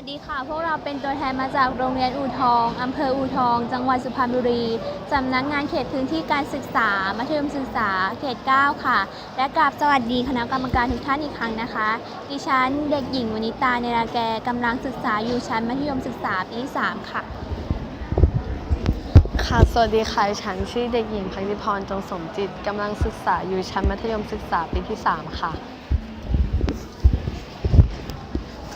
วัสดีค่ะ พวกเราเป็นตัวแทนมาจากโรงเรียนอู่ทอง อำเภออู่ทอง จังหวัดสุพรรณบุรี สำนักงานเขตพื้นที่การศึกษา มัธยมศึกษา เขต 9 ค่ะ และกราบสวัสดีคณะกรรมการทุกท่านอีกครั้งนะคะ ดิฉันเด็กหญิงวนิตาเนราแกกำลังศึกษาอยู่ชั้นมัธยมศึกษาปีที่3ค่ะ ค่ะ สวัสดีค่ะ ฉันชื่อเด็กหญิงพักดิพร จงสมจิต กำลังศึกษาอยู่ชั้นมัธยมศึกษาปีที่ 3 ค่ะ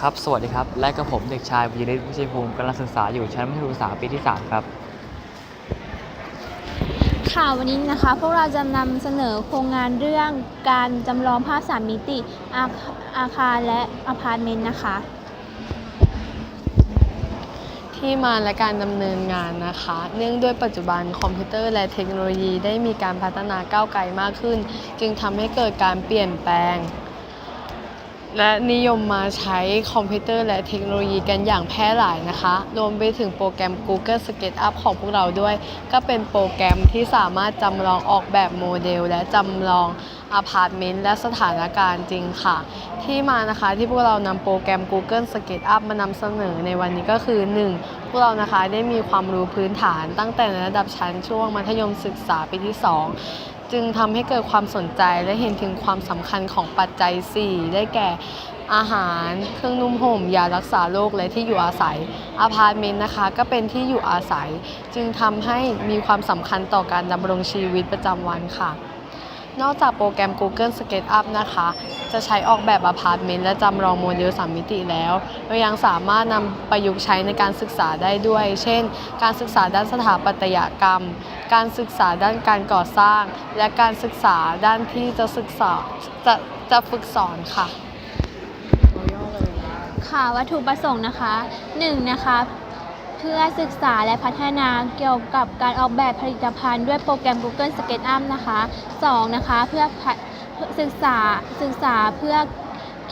ครับ สวัสดีครับ และกับผมเด็กชายวิริศวิชัยภูมิกำลังศึกษาอยู่ชั้นมัธยมศึกษาปีที่ 3 ครับ ค่ะวันนี้นะคะ พวกเราจะนำเสนอโครงงานเรื่องการจำลองภาพสามมิติอาคอาคารและอพาร์ตเมนต์นะคะ ที่มาและการดำเนินงานนะคะ เนื่องด้วยปัจจุบันคอมพิวเตอร์และเทคโนโลยีได้มีการพัฒนาก้าวไกลมากขึ้น จึงทำให้เกิดการเปลี่ยนแปลง และนิยมมาใช้คอมพิวเตอร์และเทคโนโลยีกันอย่างแพร่หลายนะคะ รวมไปถึงโปรแกรม Google SketchUp ของพวกเราด้วย ก็เป็นโปรแกรมที่สามารถจำลองออกแบบโมเดล และจำลองอพาร์ตเมนต์และสถานการณ์จริงค่ะ ที่มานะคะที่พวกเรานำโปรแกรม Google SketchUp มานำเสนอในวันนี้ก็คือ 1. พวกเรานะคะได้มีความรู้พื้นฐานตั้งแต่ระดับชั้นช่วงมัธยมศึกษาปีที่ 2 จึงทำให้เกิดความสนใจและเห็นถึงความสำคัญของปัจจัย 4 ได้แก่อาหาร เครื่องนุ่มห่มยารักษาโรคและที่อยู่อาศัยอพาร์ตเมนต์นะคะ ก็เป็นที่อยู่อาศัย จึงทำให้มีความสำคัญต่อการดำรงชีวิตประจำวันค่ะ นอกจากโปรแกรม Google SketchUp นะคะ จะใช้ออกแบบอพาร์ตเมนต์และจำลองโมเดลสามมิติแล้วเรายังสามารถนำประยุกต์ใช้ในการศึกษาได้ด้วย เช่น การศึกษาด้านสถาปัตยกรรม การศึกษาด้านการก่อสร้าง และการศึกษาด้านที่จะศึกษาจะจะฝึกสอนค่ะค่ะวัตถุประสงค์นะคะ 1 นะคะ พื่อศึกษาและพัฒนาเกี่ยวกับการออกแบบผลิตภัณฑ์ด้วยโปรแกรม Google SketchUp นะคะ 2 นะคะเพื่อศึกษาศึกษาเพื่อ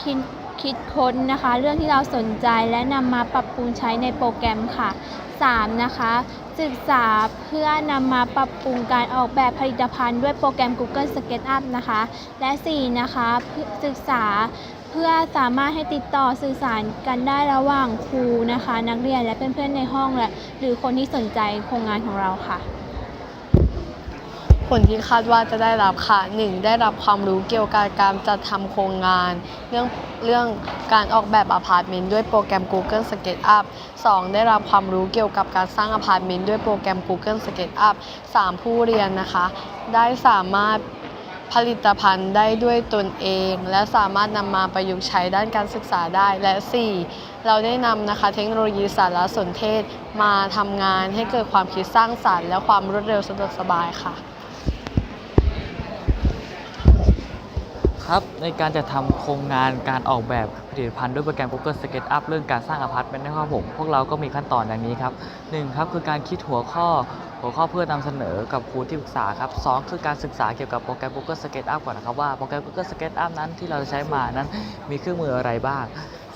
คิดคิดค้นนะคะ เรื่องที่เราสนใจและนำมาปรับปรุงใช้ในโปรแกรมค่ะ 3. นะคะศึกษาเพื่อนำมาปรับปรุงการออกแบบผลิตภัณฑ์ด้วยโปรแกรม Google SketchUp นะคะ และ 4. นะคะศึกษา เพื่อสามารถให้ติดต่อสื่อสารกันได้ระหว่างครูนะคะ นักเรียนและเพื่อนๆในห้องและหรือคนที่สนใจโครงงานของเราค่ะ ผลที่คาดว่าจะได้รับค่ะ 1. ได้รับความรู้เกี่ยวกับการจัดทำโครงงาน เรื่องเรื่องการออกแบบอพาร์ตเมนต์ด้วยโปรแกรม Google SketchUp 2. ได้รับความรู้เกี่ยวกับการสร้างอพาร์ตเมนต์ด้วยโปรแกรม Google SketchUp 3. ผู้เรียนนะคะ ได้สามารถ ผลิตภัณฑ์ได้ด้วยตนเอง และสามารถนำมาประยุกต์ใช้ด้านการศึกษาได้ และ 4. เราได้นำนะคะเทคโนโลยีสารสนเทศมาทำงานให้เกิดความคิดสร้างสรรค์ และความรวดเร็วสะดวกสบายค่ะ ครับในการจะทำโครงงานการออกแบบผลิตภัณฑ์ด้วยโปรแกรม Google SketchUp เรื่องการสร้างอพาร์ตเมนต์นะครับผมพวกเราก็มีขั้นตอนดังนี้ครับหนึ่งครับคือการคิดหัวข้อหัวข้อเพื่อนำเสนอกับครูที่ปรึกษาครับสองคือการศึกษาเกี่ยวกับโปรแกรม Google SketchUp ก่อนนะครับว่าโปรแกรม Google SketchUp นั้นที่เราจะใช้มานั้นมีเครื่องมืออะไรบ้าง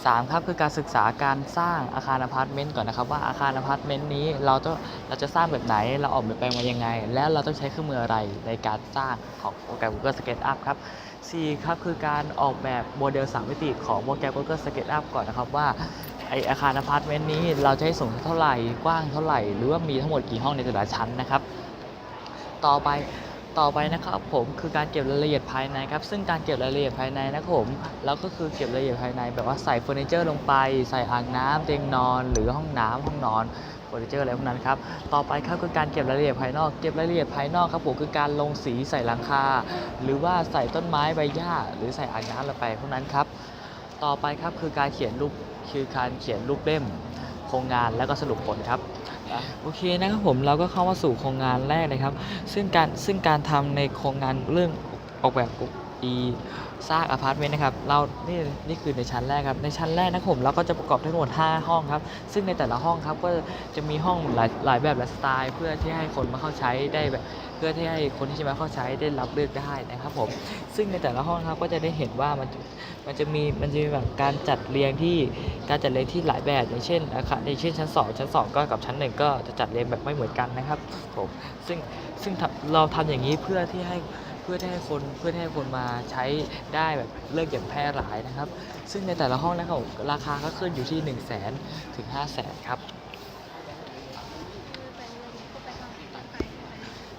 สามครับคือการศึกษาการสร้างอาคารอพาร์ตเมนต์ก่อนนะครับว่าอาคารอพาร์ตเมนต์นี้เราต้องเราจะสร้างแบบไหนเราออกแบบแปลงมายังไง แล้วเราต้องใช้เครื่องมืออะไรในการสร้างของโปรแกรม Google SketchUp ครับ 4 ครับคือการออกแบบโมเดล 3 มิติของโปรแกรม Google SketchUp ก่อนนะครับว่าไออาคารอพาร์ตเมนต์นี้เราจะให้สูงเท่าไหร่กว้างเท่าไหร่ หรือว่ามีทั้งหมดกี่ห้องในแต่ละชั้นนะครับ ต่อไป ต่อไปนะครับผมคือการเก็บรายละเอียดภายในครับซึ่งการเก็บรายละเอียดภายในนะครับผมเราก็คือเก็บรายละเอียดภายใน แบบว่าใส่เฟอร์นิเจอร์ลงไป ใส่อ่างน้ำเตียงนอน หรือห้องน้ำห้องนอนเฟอร์นิเจอร์อะไรพวกนั้นครับต่อไปครับคือการเก็บรายละเอียดภายนอก เก็บรายละเอียดภายนอกครับผมคือการลงสีใส่หลังคา หรือว่าใส่ต้นไม้ใบหญ้า หรือใส่อ่างน้ำลงไปพวกนั้นครับต่อไปครับคือการเขียนรูปคือการเขียนรูปเล่ม โครงงานแล้วก็สรุปผลครับอะโอเคนะครับผมเราก็เข้ามาสู่โครงงานแรกเลยครับ ซึ่งการซึ่งการทำในโครงงานเรื่องออกแบบ อีสร้างอพาร์ตเมนต์นะครับเรานี่นี่คือในชั้นแรกครับในชั้นแรกนะครับผมเราก็จะประกอบทั้งหมด 5 ห้องครับ ซึ่งในแต่ละห้องครับก็จะมีห้องหลายหลายแบบหลายสไตล์ เพื่อที่ให้คนมาเข้าใช้ได้แบบเพื่อที่ให้คนที่จะมาเข้าใช้ได้รับเลือกได้นะครับผมซึ่งในแต่ละห้องครับก็จะได้เห็นว่ามันมันจะมีมันจะมีแบบการจัดเรียงที่การจัดเรียงที่หลายแบบอย่างเช่นอาคารอย่างเช่นชั้น 2 ชั้น 2 ก็กับชั้น 1 ก็จะจัดเรียงแบบไม่เหมือนกันนะครับผมซึ่งซึ่งเราทำอย่างนี้เพื่อที่ให้ เพื่อที่ให้คนเพื่อที่ให้คนมาใช้ได้แบบเลิกอย่างแพร่หลายนะครับ ซึ่งในแต่ละห้องนะครับผมราคาก็ขึ้นอยู่ที่ 1 0 0 0 0แสนถึง 5 0 0แสนครับ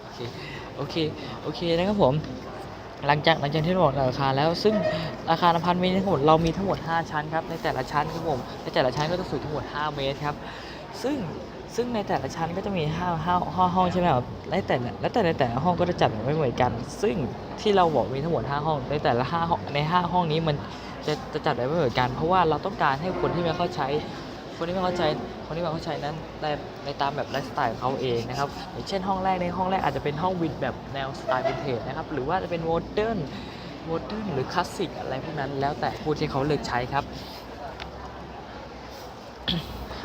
โอเคโอเคโอเคนะครับผมหลังจากหลังจากที่เราบอกราคาแล้วซึ่งอาคารอพาร์ตเมนต์ทั้งหมดเรามีทั้งหมด 5 ชั้นครับในแต่ละชั้นครับผมในแต่ละชั้นก็จะสูงทั้งหมด 5 เมตรครับ ซึ่ง ซึ่งในแต่ละชั้นก็จะมี5 5 5ห้องใช่ไหมครับและแต่และแต่ในแต่ละห้องก็จะจัดแบบไม่เหมือนกัน ซึ่งที่เราบอกมีทั้งหมด5ห้องในแต่ละ5ห้องใน5ห้องนี้มันจะจะจัดแบบไม่เหมือนกัน เพราะว่าเราต้องการให้คนที่ไม่เข้าใจคนที่ไม่เข้าใจ คนที่ไม่เข้าใจนั้นในในตามแบบไลฟ์สไตล์ของเขาเองนะครับอย่างเช่นห้องแรกในห้องแรกอาจจะเป็นห้องวินแบบแนวสไตล์วินเทจนะครับหรือว่าจะเป็นโมเดิร์นโมเดิร์นหรือคลาสสิกอะไรพวกนั้นแล้วแต่ผู้ที่เขาเลือกใช้ครับ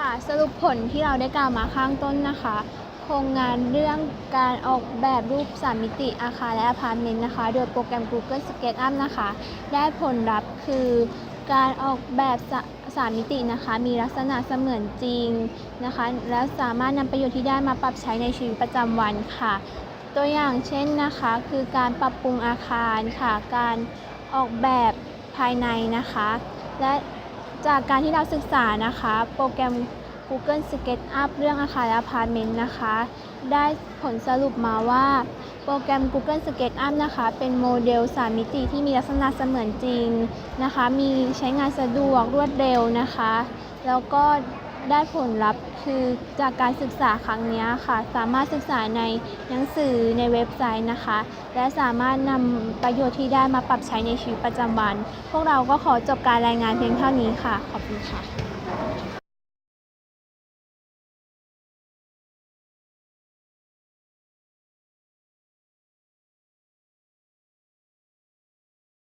ค่ะ สรุปผลที่เราได้กล่าวมาข้างต้นนะคะ โครงงานเรื่องการออกแบบรูปสามมิติอาคารและอพาร์ตเมนต์นะคะ โดยโปรแกรม Google SketchUp นะคะ ได้ผลลัพธ์คือการออกแบบสาสามมิตินะคะ มีลักษณะเสมือนจริงนะคะ และสามารถนำประโยชน์ที่ได้มาปรับใช้ในชีวิตประจำวันค่ะ ตัวอย่างเช่นนะคะ คือการปรับปรุงอาคารค่ะ การออกแบบภายในนะคะ และ จากการที่เราศึกษานะคะ โปรแกรม Google SketchUp เรื่องอาคารอพาร์ตเมนต์นะคะ ได้ผลสรุปมาว่า โปรแกรม Google SketchUp นะคะ เป็นโมเดล 3 มิติที่มีลักษณะเสมือนจริงนะคะ มีใช้งานสะดวกรวดเร็วนะคะ แล้วก็ ได้ผลลัพธ์คือจากการศึกษาครั้งนี้ค่ะ สามารถศึกษาในหนังสือในเว็บไซต์นะคะ และสามารถนำประโยชน์ที่ได้มาปรับใช้ในชีวิตประจำวัน พวกเราก็ขอจบการรายงานเพียงเท่านี้ค่ะ ขอบคุณค่ะ